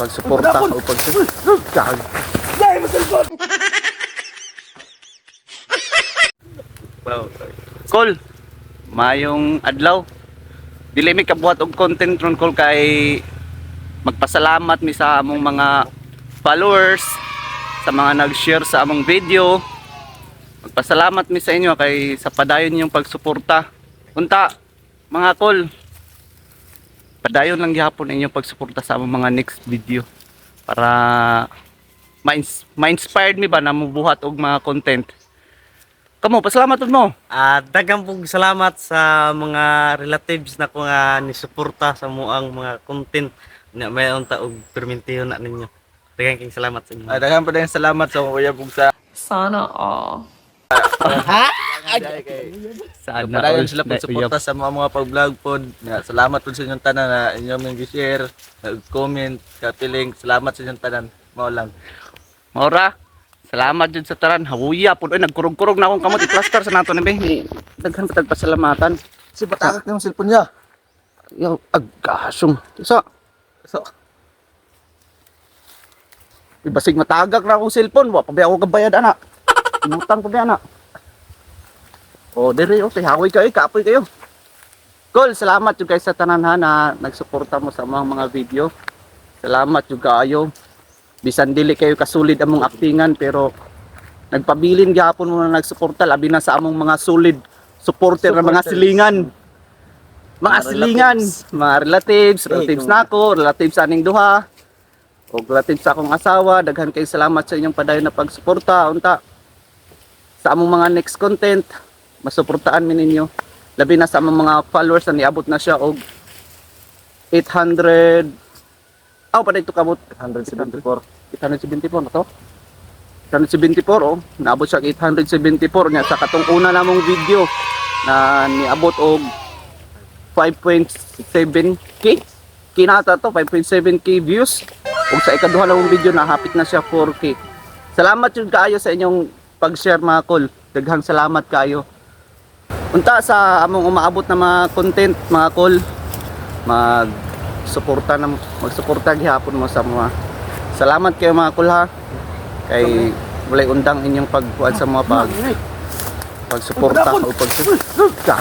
Pagsuporta o pagsuporta. Col, mayong adlaw. Dili mi kabuhat og content ron call kay magpasalamat mi sa among mga followers, sa mga nag-share sa among video. Magpasalamat mi sa inyo kay sa padayon yung pagsuporta. Unta, mga call, padayon lang gihapon inyong pagsuporta sa among mga next video para ma-ins- ma-inspired mi ba na mubuhat og mga content. Kamo, pasalamat mo. Ah, daghang pong salamat sa mga relatives na ko nga nisuporta sa muang mga content na may unta og permintiyon na ninyo. Daghang king salamat sa inyo. Ah, daghan pa din salamat sa kuya pug sa Sana all. Sana Padayon all sila na pagsuporta sa mga mga pag-vlog pod. Nga, salamat po sa inyong tanan na inyong mga share, nag-comment, kapiling. Salamat sa inyong tanan. Mao lang. Maura, salamat jud sa taran. Hawuya pud oy nagkurog-kurog na akong kamot i-plaster sa nato ni be. Daghan pa tagpasalamatan. Si patagak ng cellphone niya. Yo, agkasong. So, So, ibasig matagak na akong cellphone, wa pa ba ako kabayad ana. Inutang ko ba ana? Oh, dire okay, haway kayo, kapoy kayo. Cool, salamat jud guys sa tanan ha na nagsuporta mo sa mga mga video. Salamat jud kaayo. Bisan dili kayo kasulid among aktingan pero nagpabilin gyapon mo na nagsuporta labi na sa among mga solid supporter ng mga silingan. Mga Mga silingan, mga relatives, relatives kung- nako, relatives aning duha. O relatives sa akong asawa, daghan kay salamat sa inyong padayon na pagsuporta. Unta sa among mga next content, masuportaan mi ninyo. Labi na sa mga followers na niabot na siya og 800 Aw pa dito kabot 174. 874 na to. 874 oh, naabot siya og 874 niya sa katong una namong video na niabot og 5.7k. Kinata to 5.7k views. Ug sa ikaduha namong video na hapit na siya 4k. Salamat jud kaayo sa inyong pag-share mga kol. Daghang salamat kaayo. Unta sa among umaabot na mga content mga kol, mag suporta na magsuporta gihapon mo sa mga salamat kayo mga kol ha? Kay walay undang inyong pagkuan sa mga pag pagsuporta o pagsuporta